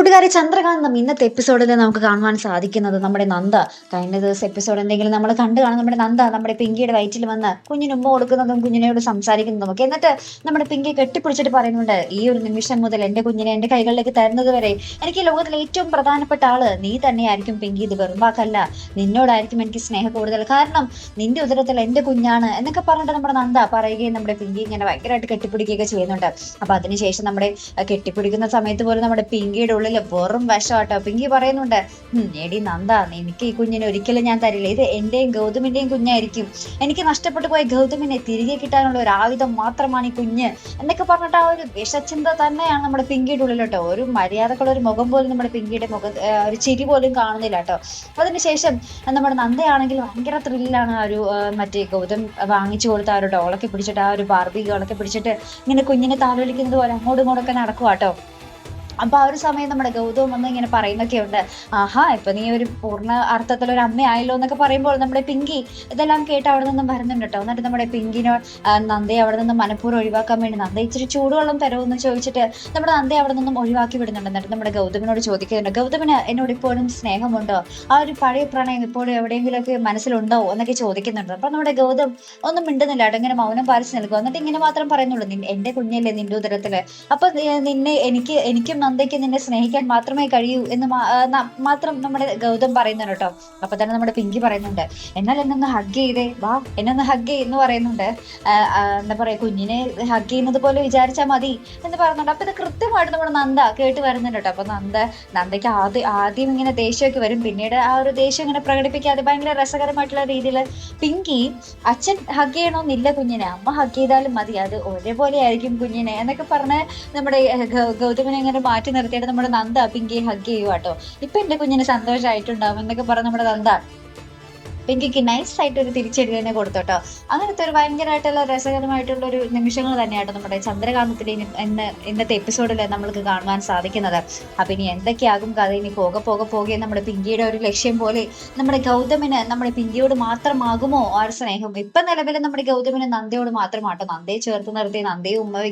കൂട്ടുകാരെ ചന്ദ്രകാന്തം ഇന്നത്തെ എപ്പിസോഡിൽ നമുക്ക് കാണുവാൻ സാധിക്കുന്നത് നമ്മുടെ നന്ദ. കഴിഞ്ഞ ദിവസം എപ്പിസോഡ് എന്തെങ്കിലും നമ്മൾ കണ്ടു കാണാൻ നമ്മുടെ നന്ദ നമ്മുടെ പിങ്കിയുടെ വയറ്റിൽ വന്ന് കുഞ്ഞിന് ഉമ്മ കൊടുക്കുന്നതും കുഞ്ഞിനോട് സംസാരിക്കുന്നതും ഒക്കെ എന്നിട്ട് നമ്മുടെ പിങ്കി കെട്ടിപ്പിടിച്ചിട്ട് പറയുന്നുണ്ട് ഈ ഒരു നിമിഷം മുതൽ എന്റെ കുഞ്ഞിനെ എന്റെ കൈകളിലേക്ക് തരുന്നത് വരെ എനിക്ക് ലോകത്തിലെ ഏറ്റവും പ്രധാനപ്പെട്ട ആൾ നീ തന്നെയായിരിക്കും പിങ്കി. ഇത് വെറുമ്പാക്കല്ല നിന്നോടായിരിക്കും എനിക്ക് സ്നേഹം കൂടുതൽ. കാരണം നിന്റെ ഉദരത്തിൽ എന്റെ കുഞ്ഞാണ് എന്നൊക്കെ പറഞ്ഞിട്ട് നമ്മുടെ നന്ദ പറയുകയും നമ്മുടെ പിങ്കി ഇങ്ങനെ ഭയങ്കരമായിട്ട് കെട്ടിപ്പിടിക്കുകയൊക്കെ ചെയ്യുന്നുണ്ട്. അപ്പൊ അതിനുശേഷം നമ്മുടെ കെട്ടിപ്പിടിക്കുന്ന സമയത്ത് പോലും നമ്മുടെ പിങ്കിയുടെ ഉള്ളിൽ വെറും വിഷമാട്ടോ. പിങ്കി പറയുന്നുണ്ട് "ഉം, എടി നന്ദ എനിക്ക് ഈ കുഞ്ഞിനെ ഒരിക്കലും ഞാൻ തരില്ല. ഇത് എന്റെയും ഗൗതമിന്റെയും കുഞ്ഞായിരിക്കും. എനിക്ക് നഷ്ടപ്പെട്ടു പോയ ഗൗതമിനെ തിരികെ കിട്ടാനുള്ള ഒരു ആയുധം മാത്രമാണ് ഈ കുഞ്ഞ്. എന്നൊക്കെ പറഞ്ഞിട്ട് ആ ഒരു വിഷചിന്ത തന്നെയാണ് നമ്മുടെ പിങ്കിയുടെ ഉള്ളിലോട്ടോ. ഒരു മര്യാദക്കുള്ള ഒരു മുഖം പോലും നമ്മുടെ പിങ്കിയുടെ മുഖം ഒരു ചിരി പോലും കാണുന്നില്ല കേട്ടോ. അതിനുശേഷം നമ്മുടെ നന്ദയാണെങ്കിൽ ഭയങ്കര ത്രില്ലാണ് ആ ഒരു മറ്റേ ഗൗതം വാങ്ങിച്ചു കൊടുത്ത ആ ഒരു ഡോളൊക്കെ പിടിച്ചിട്ട് ആ ഒരു ബാർബി ഗേളൊക്കെ പിടിച്ചിട്ട് ഇങ്ങനെ കുഞ്ഞിനെ താലോലിക്കുന്നത് പോലെ അങ്ങോട്ടും ഇങ്ങോട്ടൊക്കെ നടക്കുക കേട്ടോ. അപ്പൊ ആ ഒരു സമയം നമ്മുടെ ഗൗതം വന്ന് ഇങ്ങനെ പറയുന്നൊക്കെ ഉണ്ട് ആഹാ ഇപ്പൊ നീ ഒരു പൂർണ അർത്ഥത്തിൽ ഒരു അമ്മയായല്ലോ എന്നൊക്കെ പറയുമ്പോൾ നമ്മുടെ പിങ്കി ഇതെല്ലാം കേട്ട് അവിടെ നിന്നും വരുന്നുണ്ട് കേട്ടോ എന്നിട്ട് നമ്മുടെ പിങ്കിനോ നന്ദയെ അവിടെ നിന്നും മനഃപൂർവം ഒഴിവാക്കാൻ വേണ്ടി നന്ദ ഇച്ചിരി ചൂടുവെള്ളം തരുമെന്ന് ചോദിച്ചിട്ട് നമ്മുടെ നന്ദയെ അവിടെ നിന്നും ഒഴിവാക്കി വിടുന്നുണ്ട്. എന്നിട്ട് നമ്മുടെ ഗൗതമിനോട് ചോദിക്കുന്നുണ്ട് ഗൗതമിന് എന്നോട് ഇപ്പോഴും സ്നേഹമുണ്ടോ? ആ ഒരു പഴയ പ്രണയം ഇപ്പോഴും എവിടെയെങ്കിലുമൊക്കെ മനസ്സിലുണ്ടോ? എന്നൊക്കെ ചോദിക്കുന്നുണ്ട്. അപ്പൊ നമ്മുടെ ഗൗതം ഒന്നും മിണ്ടുന്നില്ല ഇങ്ങനെ മൗനം പാലിച്ച് നിൽക്കുക എന്നിട്ട് ഇങ്ങനെ മാത്രം പറയുന്നുള്ളൂ "നിൻ- എന്റെ കുഞ്ഞല്ലേ നിന്റെ ഉദരത്തിൽ. അപ്പൊ നിന്നെ എനിക്ക് എനിക്കും നന്ദയ്ക്ക് നിന്നെ സ്നേഹിക്കാൻ മാത്രമേ കഴിയൂ എന്ന് മാത്രം നമ്മുടെ ഗൗതം പറയുന്നുണ്ട് കേട്ടോ. അപ്പൊ തന്നെ നമ്മുടെ പിങ്കി പറയുന്നുണ്ട്. എന്നാൽ എന്നൊന്ന് ഹഗ് ചെയ്തേ വാ എന്നൊന്ന് ഹഗ് എന്ന് പറയുന്നുണ്ട്. എന്താ പറയാ കുഞ്ഞിനെ ഹഗ് ചെയ്യുന്നത് പോലെ വിചാരിച്ചാൽ മതി എന്ന് പറയുന്നുണ്ട്. അപ്പൊ ഇത് കൃത്യമായിട്ട് നമ്മുടെ നന്ദ കേട്ട് വരുന്നുണ്ട് കേട്ടോ. അപ്പൊ നന്ദ നന്ദയ്ക്ക് ആദ്യം ആദ്യം ഇങ്ങനെ ദേഷ്യമൊക്കെ വരും. പിന്നീട് ആ ഒരു ദേഷ്യം ഇങ്ങനെ പ്രകടിപ്പിക്കാതെ ഭയങ്കര രസകരമായിട്ടുള്ള രീതിയിൽ പിങ്കി അച്ഛൻ ഹഗ് ചെയ്യണമെന്നില്ല കുഞ്ഞിനെ. അമ്മ ഹഗ് ചെയ്താലും മതി. അത് ഒരേപോലെ ആയിരിക്കും കുഞ്ഞിനെ. എന്നൊക്കെ പറഞ്ഞ് നമ്മുടെ ഗൗതമിനെ ഇങ്ങനെ മാറ്റി നിർത്തിയിട്ട് നമ്മുടെ നന്ദ പിങ്കി ഹഗ് ചെയ്യുക കേട്ടോ ഇപ്പൊ എന്റെ കുഞ്ഞിന് സന്തോഷമായിട്ടുണ്ടാവും എന്നൊക്കെ പറഞ്ഞ് നമ്മുടെ നന്ദ പിങ്കിക്ക് നൈസ് ആയിട്ട് ഒരു തിരിച്ചടി തന്നെ കൊടുത്തോട്ടോ. അങ്ങനത്തെ ഒരു ഭയങ്കരമായിട്ടുള്ള രസകരമായിട്ടുള്ള ഒരു നിമിഷങ്ങൾ തന്നെയാണ് നമ്മുടെ ചന്ദ്രകാന്തത്തിന്റെ ഇന്ന് ഇന്നത്തെ എപ്പിസോഡിൽ നമ്മൾക്ക് കാണുവാൻ സാധിക്കുന്നത്. അപ്പൊ ഇനി എന്തൊക്കെയാകും കഥ? ഇനി പോക പോകെ പോകെ നമ്മുടെ പിങ്കിയുടെ ഒരു ലക്ഷ്യം പോലെ നമ്മുടെ ഗൗതമിന് നമ്മുടെ പിങ്കിയോട് മാത്രമാകുമോ ആ ഒരു സ്നേഹം? ഇപ്പൊ നിലവിൽ നമ്മുടെ ഗൗതമിന് നന്ദയോട് മാത്രമാട്ടോ. നന്ദയെ ചേർത്ത് നിർത്തി നന്ദയെ ഉമ്മ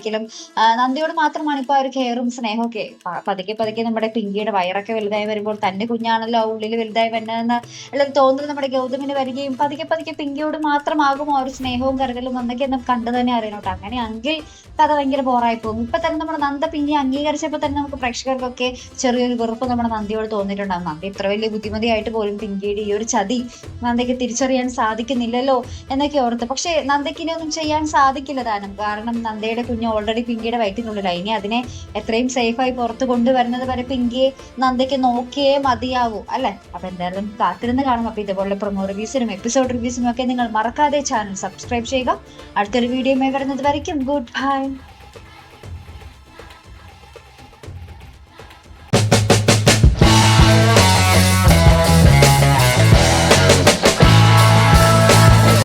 നന്ദയോട് മാത്രമാണ് ഇപ്പൊ ആ ഒരു കെയറും സ്നേഹമൊക്കെ പതുക്കെ പതുക്കെ നമ്മുടെ പിങ്കിയുടെ വയറൊക്കെ വലുതായി വരുമ്പോൾ തന്റെ കുഞ്ഞാണല്ലോ ഉള്ളിൽ വലുതായി വരുന്നതെന്ന് അല്ലെങ്കിൽ തോന്നൽ നമ്മുടെ ഗൗതമിന് വരികയും പതുക്കെ പതുക്കെ പിങ്കിയോട് മാത്രമാകും ആ ഒരു സ്നേഹവും കരുതലും എന്നൊക്കെ നമുക്ക് കണ്ടു തന്നെ അറിയണം കേട്ടോ. അങ്ങനെയെങ്കിൽ കഥ ഭയങ്കര ബോറായി പോകും. ഇപ്പൊ തന്നെ നമ്മുടെ നന്ദ പിങ്കി അംഗീകരിച്ചപ്പോൾ തന്നെ നമുക്ക് പ്രേക്ഷകർക്കൊക്കെ ചെറിയൊരു വെറുപ്പ് നമ്മുടെ നന്ദിയോട് തോന്നിയിട്ടുണ്ടാകും നന്ദി ഇത്ര വലിയ ബുദ്ധിമതിയായിട്ട് പോലും പിങ്കിയുടെ ഈ ഒരു ചതി നന്ദയ്ക്ക് തിരിച്ചറിയാൻ സാധിക്കുന്നില്ലല്ലോ എന്നൊക്കെ ഓർത്ത്. പക്ഷേ നന്ദയ്ക്ക് ഇനി ഒന്നും ചെയ്യാൻ സാധിക്കില്ല താനും. കാരണം നന്ദയുടെ കുഞ്ഞ് ഓൾറെഡി പിങ്കിയുടെ വയറ്റിനുള്ളിലായി ഇനി അതിനെ എത്രയും സേഫായി പുറത്തു കൊണ്ടുവരുന്നത് വരെ പിങ്കിയെ നന്ദയ്ക്ക് നോക്കിയേ മതിയാവൂ. അല്ലെ? അപ്പൊ എന്തായാലും കാത്തിരുന്ന് കാണും. അപ്പൊ ഇതുപോലെ പ്രൊമോ റിവ്യൂസിനും എപ്പിസോഡ് റിവ്യൂസിനും ഒക്കെ നിങ്ങൾ മറക്കാതെ ചാനൽ സബ്സ്ക്രൈബ് ചെയ്യുക. അടുത്തൊരു വീഡിയോ വരുന്നത് വരയ്ക്കും. Good bye.